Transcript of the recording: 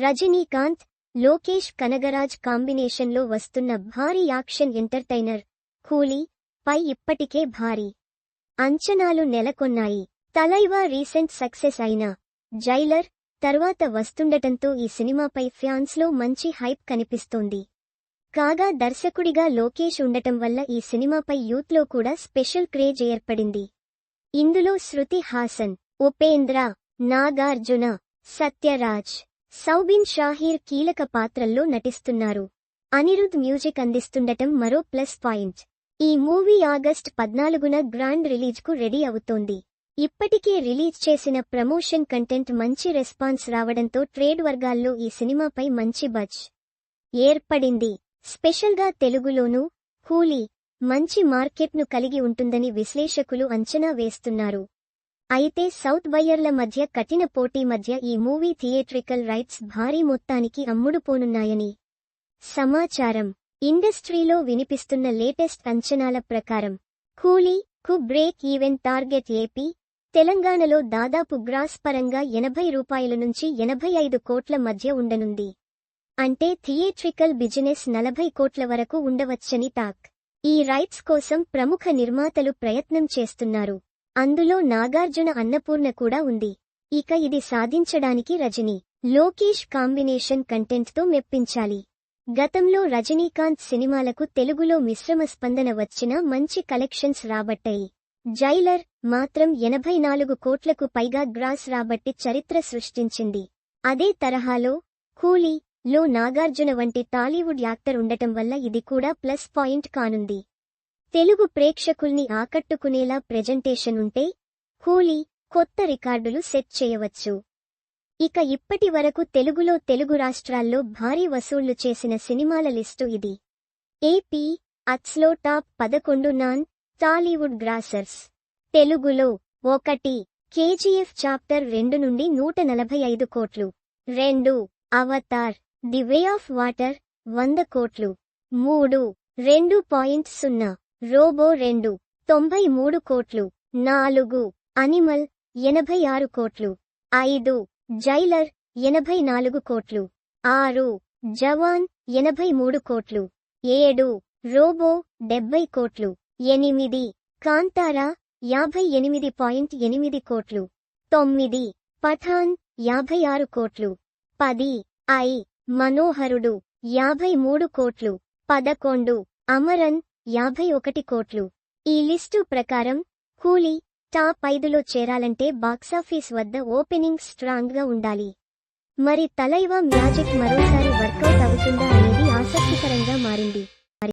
రజనీకాంత్ లోకేష్ కనగరాజ్ కాంబినేషన్లో వస్తున్న భారీ యాక్షన్ ఎంటర్టైనర్ కూలీ పై ఇప్పటికే భారీ అంచనాలు నెలకొన్నాయి. తలైవా రీసెంట్ సక్సెస్ అయిన జైలర్ తర్వాత వస్తుండటంతో ఈ సినిమాపై ఫ్యాన్స్లో మంచి హైప్ కనిపిస్తోంది. కాగా దర్శకుడిగా లోకేష్ ఉండటం వల్ల ఈ సినిమాపై యూత్లో కూడా స్పెషల్ క్రేజ్ ఏర్పడింది. ఇందులో శృతి హాసన్ ఉపేంద్ర నాగార్జున సత్యరాజ్ సౌబిన్ షాహీర్ కీలక పాత్రల్లో నటిస్తున్నారు. అనిరుద్ మ్యూజిక్ అందిస్తుండటం మరో ప్లస్ పాయింట్. ఈ మూవీ ఆగస్ట్ పద్నాలుగున గ్రాండ్ రిలీజ్కు రెడీ అవుతోంది. ఇప్పటికే రిలీజ్ చేసిన ప్రమోషన్ కంటెంట్ మంచి రెస్పాన్స్ రావడంతో ట్రేడ్ వర్గాల్లో ఈ సినిమాపై మంచి బజ్ ఏర్పడింది. స్పెషల్గా తెలుగులోనూ కూలీ మంచి మార్కెట్ను కలిగి ఉంటుందని విశ్లేషకులు అంచనా వేస్తున్నారు. అయితే సౌత్ బయ్యర్ల మధ్య కఠిన పోటీ మధ్య ఈ మూవీ థియేట్రికల్ రైట్స్ భారీ మొత్తానికి అమ్ముడుపోనున్నాయని. సమాచారం. ఇండస్ట్రీలో వినిపిస్తున్న లేటెస్ట్ అంచనాల ప్రకారం కూలీ కు బ్రేక్ ఈవెన్ టార్గెట్ ఏపీ తెలంగాణలో దాదాపు గ్రాస్ పరంగా ఎనభై రూపాయల నుంచి ఎనభై ఐదు కోట్ల మధ్య ఉండనుంది. అంటే థియేట్రికల్ బిజినెస్ నలభై కోట్ల వరకు ఉండవచ్చని టాక్. ఈ రైట్స్ కోసం ప్రముఖ నిర్మాతలు ప్రయత్నం చేస్తున్నారు. అందులో నాగార్జున అన్నపూర్ణ కూడా ఉంది. ఇక ఇది సాధించడానికి రజనీ. లోకేష్ కాంబినేషన్ కంటెంట్తో మెప్పించాలి. గతంలో రజనీకాంత్ సినిమాలకు తెలుగులో మిశ్రమ స్పందన వచ్చినా మంచి కలెక్షన్స్ రాబట్టాయి. జైలర్ మాత్రం ఎనభై నాలుగు కోట్లకు పైగా గ్రాస్ రాబట్టి చరిత్ర సృష్టించింది. అదే తరహాలో కూలీ లో నాగార్జున వంటి టాలీవుడ్ యాక్టర్ ఉండటం వల్ల ఇది కూడా ప్లస్ పాయింట్ కానుంది. తెలుగు ప్రేక్షకుల్ని ఆకట్టుకునేలా ప్రెజెంటేషన్ ఉంటే కూలీ కొత్త రికార్డులు సెట్ చేయవచ్చు. ఇక ఇప్పటి వరకు తెలుగులో తెలుగు రాష్ట్రాల్లో భారీ వసూళ్ళు చేసిన సినిమాల లిస్టు ఇది. ఏపీ అత్స్లో టాప్ పదకొండు నాన్ టాలీవుడ్ గ్రాసర్స్. తెలుగులో ఒకటి కేజీఎఫ్ చాప్టర్ రెండు నుండి నూట నలభై ఐదు కోట్లు. రెండు Avatar the way of water వంద కోట్లు. మూడు రెండు పాయింట్ సున్నా. రోబో రెండు తొంభై మూడు కోట్లు నాలుగు అనిమల్ ఎనభై ఆరు కోట్లు ఐదు జైలర్ ఎనభై నాలుగు కోట్లు ఆరు జవాన్ ఎనభై మూడు కోట్లు ఏడు రోబో డెబ్బై కోట్లు ఎనిమిది కాంతారా యాభై ఎనిమిది పాయింట్ ఎనిమిది కోట్లు తొమ్మిది పఠాన్ యాభై ఆరు కోట్లు పది ఐ మనోహరుడు యాభై మూడు కోట్లు పదకొండు అమరన్ యాభై ఒకటి కోట్లు. ఈ లిస్టు ప్రకారం కూలీ టాప్ ఐదులో చేరాలంటే బాక్సాఫీస్ వద్ద ఓపెనింగ్ స్ట్రాంగ్గా ఉండాలి. మరి తలైవా మ్యాజిక్ మరోసారి వర్కౌట్ అవుతుందా అనేది ఆసక్తికరంగా మారింది.